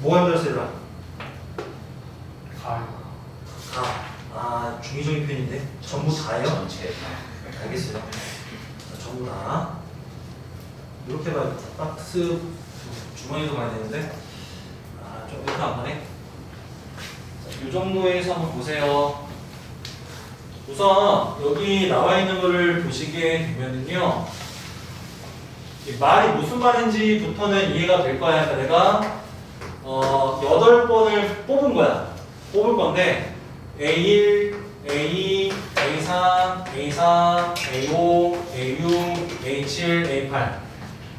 뭐가 힘들었어 얘들아? 가. 다. 아 중의적인 표현인데 전부 다예요? 전체 알겠어요. 자, 전부 다. 이렇게 봐야 박스 주머니도 봐야 되는데 아, 좀 이렇게 안 가네. 자, 이 정도에서 한번 보세요. 우선 여기 나와 있는 거를 보시게 되면은요. 이 말이 무슨 말인지부터는 이해가 될 거야. 그러니까 내가 어, 8번을 뽑은 거야. 뽑을 건데 A1, A2, A3, A4, A5, A6, A7, A8.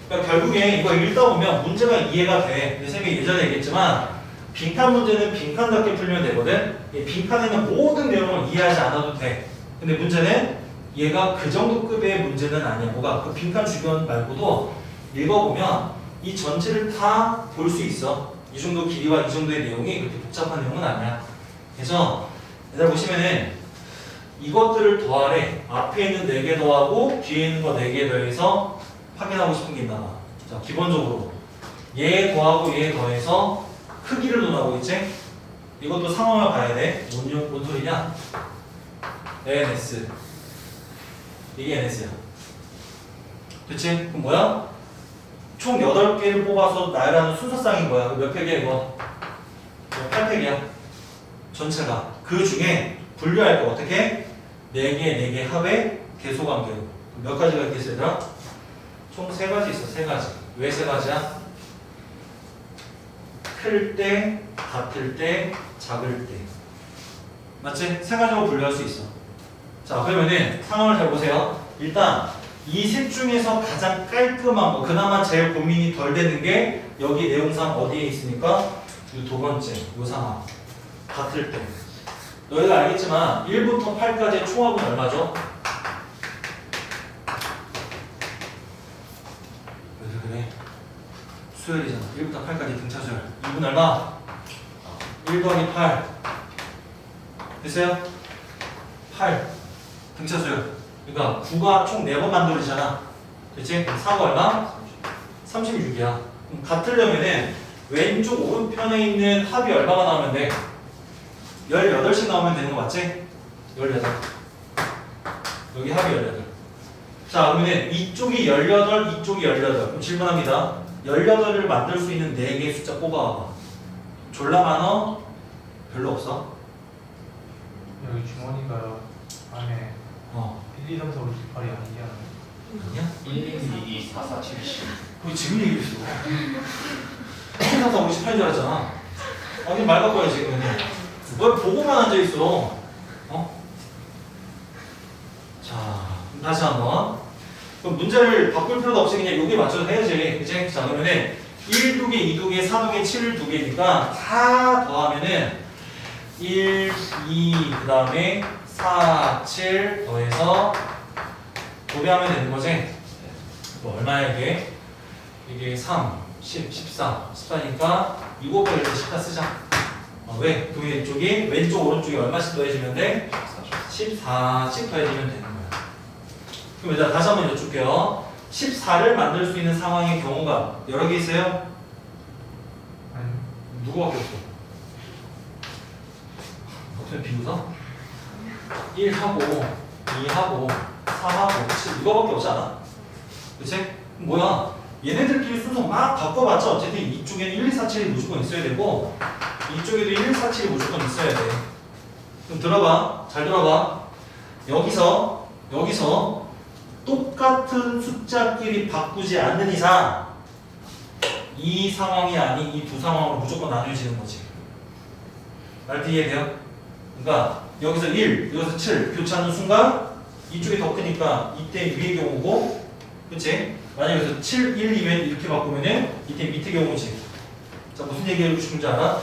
그러니까 결국에 이거 읽다 보면 문제가 이해가 돼. 근데 선생님이 예전에 얘기했지만 빈칸 문제는 빈칸답게 풀면 되거든. 이 빈칸에 는 모든 내용을 이해하지 않아도 돼. 근데 문제는 얘가 그 정도 급의 문제는 아니야. 뭐가 그 빈칸 주변 말고도 읽어보면 이 전체를 다 볼 수 있어. 이 정도 길이와 이 정도의 내용이 그렇게 복잡한 내용은 아니야. 그래서 얘들 보시면은 이것들을 더하래. 앞에 있는 4개 더하고 뒤에 있는 거 4개 더해서 확인하고 싶은 게 있나 봐. 자, 기본적으로 얘 더하고 얘 더해서 크기를 논하고 있지? 이것도 상황을 봐야 돼. 뭔, 뭔 소리냐? NS. 이게 NS야. 그치? 그럼 뭐야? 총 8개를 뽑아서 나열하는 순서상인 거야. 몇 팩이야, 이거? 8팩이야. 전체가. 그 중에 분류할 거 어떻게? 4개, 4개 합의 개소관계로. 몇 가지가 있겠어, 얘들아? 총 3가지 있어, 3가지. 왜 3가지야? 클 때, 같을 때, 작을 때. 맞지? 세 가지로 분류할 수 있어. 자, 그러면은 상황을 잘 보세요. 일단 이 셋 중에서 가장 깔끔한 거, 그나마 제일 고민이 덜 되는 게 여기 내용상 어디에 있으니까 이 두 번째, 요 상황. 같을 때. 너희가 알겠지만 1부터 8까지의 총합은 얼마죠? 왜 그래? 수열이잖아. 1부터 8까지 등차 수열. 2분 얼마? 1 더하기 8. 됐어요? 8. 등차 수열. 그러니까 9가 총 4번 만들어지잖아. 그치? 4가 얼마? 36이야. 그럼 같으려면은 왼쪽 오른편에 있는 합이 얼마가 나오면 돼? 18씩 나오면 되는 거 맞지? 18. 여기 합이 18. 자, 그러면 이쪽이 18, 이쪽이 18. 그럼 질문합니다. 18을 만들 수 있는 4개의 숫자 뽑아와봐. 졸라 많어? 별로 없어? 여기 주머니가 안에 어. 1, 2, 3, 4, 5, 6, 8이 아니야. 아니야? 1, 2, 2, 4, 4, 7, 10 그거 지금 얘기했어. 항상 58인 줄 알았잖아. 아니, 말 바꿔야 지금. 왜 보고만 앉아있어? 어? 자, 다시 한 번. 그럼 문제를 바꿀 필요도 없이 그냥 여기에 맞춰서 해야지. 그치? 자, 그러면은 1두개, 2두개, 4두개, 7, 2개니까 다 더하면은 1, 2, 그 다음에 4, 7 더해서 도배하면 되는 거지? 뭐 얼마야 이게? 이게 3, 10, 14, 14니까 2 곱하기 14 쓰자. 어, 왜? 그 왼쪽이 왼쪽 오른쪽이 얼마씩 더해지면 돼? 14씩 더해지면 되는 거야. 그럼 일단 다시 한번 여쭐게요. 14를 만들 수 있는 상황의 경우가 여러 개 있어요? 아니, 누구밖에 없어? 어떻게 비웃어? 1하고 2하고 4하고 7 이거밖에 없지 않아? 그치? 뭐야? 얘네들끼리 순서 막 바꿔봤자 어쨌든 이쪽에는 1, 2, 4, 7이 무조건 있어야 되고 이쪽에도 1, 2, 4, 7이 무조건 있어야 돼. 그럼 들어봐. 잘 들어봐. 여기서 여기서 똑같은 숫자끼리 바꾸지 않는 이상 이 상황이 아닌 이 두 상황으로 무조건 나뉘어지는 거지. 말도 이해돼요? 그러니까 여기서 1, 여기서 7 교차하는 순간 이쪽이 더 크니까 이때 위의 경우고 그치? 만약 여기서 7, 1, 2면 이렇게 바꾸면은 이때 밑의 경우지. 자 무슨 얘기하고 싶은지 알아?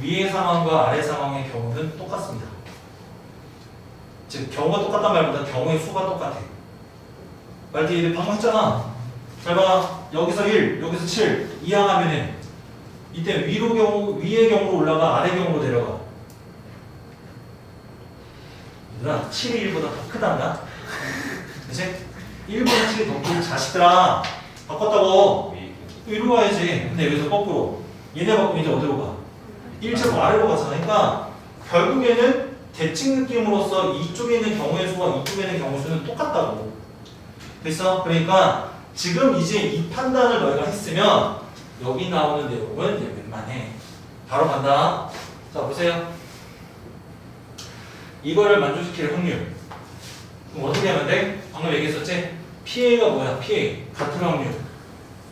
위의 상황과 아래 상황의 경우는 똑같습니다. 즉 경우가 똑같단 말보다 경우의 수가 똑같아. 말도 이해 방금 했잖아. 잘 봐. 여기서 1, 여기서 7 이항하면은 이때 위로 경우 위의 경우로 올라가 아래 경우로 내려가. 얘들아 7이 1보다 더 크단다. 그치? 1보다 7이 더큰 자식들아. 바꿨다고. 이리로 와야지. 근데 여기서 거꾸로 얘네 바꾸면 이제 어디로 가? 1제곱 아래로 가잖아. 그러니까 결국에는 대칭 느낌으로서 이쪽에 있는 경우의 수와 이쪽에 있는 경우 수는 똑같다고. 됐어? 그러니까 지금 이제 이 판단을 너희가 했으면 여기 나오는 내용은 이제 웬만해. 바로 간다. 자, 보세요. 이거를 만족시킬 확률. 그럼 어떻게 하면 돼? 방금 얘기했었지? PA가 뭐야? PA. 같은 확률.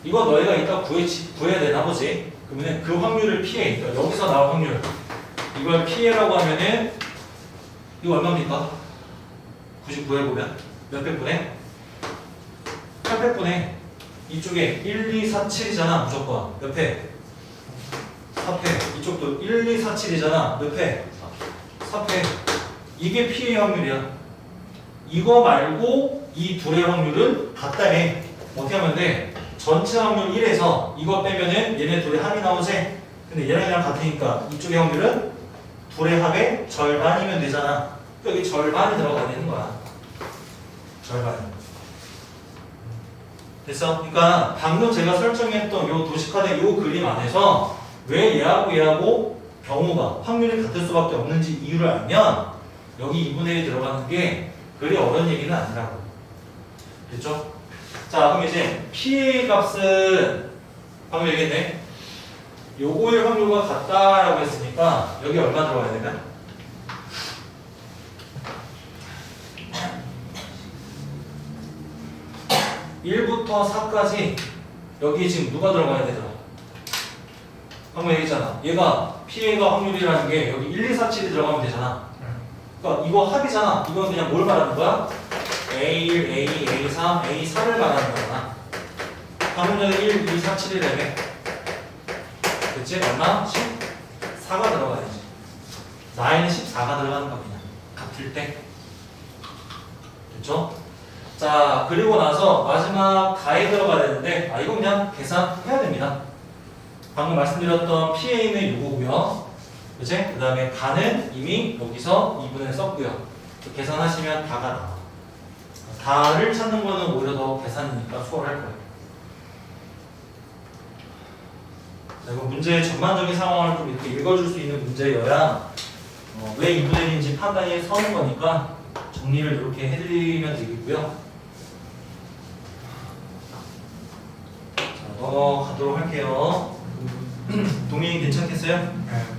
이거 너희가 이따 구해, 구해야 되나 보지? 그러면 그 확률을 PA. 그러니까 여기서 나올 확률. 이걸 PA라고 하면은 이거 얼마입니까? 99에 보면 몇백 분에? 800 분에 이쪽에 1, 2, 4, 7이잖아 무조건 몇 회? 4패 이쪽도 1, 2, 4, 7이잖아 몇 회? 4패 이게 PA 확률이야. 이거 말고 이 둘의 확률은 같다네 어떻게 하면 돼? 전체 확률 1에서 이거 빼면은 얘네 둘의 합이 나오지? 근데 얘랑 같으니까 이쪽의 확률은 둘의 합의 절반이면 되잖아. 여기 절반이 들어가야 되는 거야. 절반. 됐어? 그러니까 방금 제가 설정했던 요 도식화된 요 그림 안에서 왜 얘하고 얘하고 경우가 확률이 같을 수밖에 없는지 이유를 알면 여기 2분의 1이 들어가는 게 그리 어려운 얘기는 아니라고 됐죠? 자 그럼 이제 PA 값은 방금 얘기했네 요거의 확률과 같다라고 했으니까 여기 얼마 들어가야 되나? 일부터 4까지 여기 지금 누가 들어가야 되잖아. 방금 얘기했잖아. 얘가 PA가 확률이라는 게 여기 1, 2, 4, 7이 들어가면 되잖아. 그러니까 이거 합이잖아. 이건 그냥 뭘 말하는 거야? A1, A, A3, A4를 말하는 거잖아. 전에 1, 2, 4, 7이라며. 그치? 얼마? 14가 들어가야지. 나에는 14가 들어가는 거 그냥. 같을 때. 됐죠? 자, 그리고 나서 마지막 가에 들어가야 되는데, 아, 이거 그냥 계산해야 됩니다. 방금 말씀드렸던 PA는 요거고요. 그치? 그 다음에 가는 이미 여기서 2분을 썼고요. 계산하시면 다가 나와. 다를 찾는 거는 오히려 더 계산이니까 수월할 거예요. 자, 이거 문제의 전반적인 상황을 좀 이렇게 읽어줄 수 있는 문제여야 어, 왜 2분의 1인지 판단이 서는 거니까 정리를 이렇게 해드리면 되겠고요. 자, 넘어가도록 할게요. 동민이 괜찮겠어요? 네.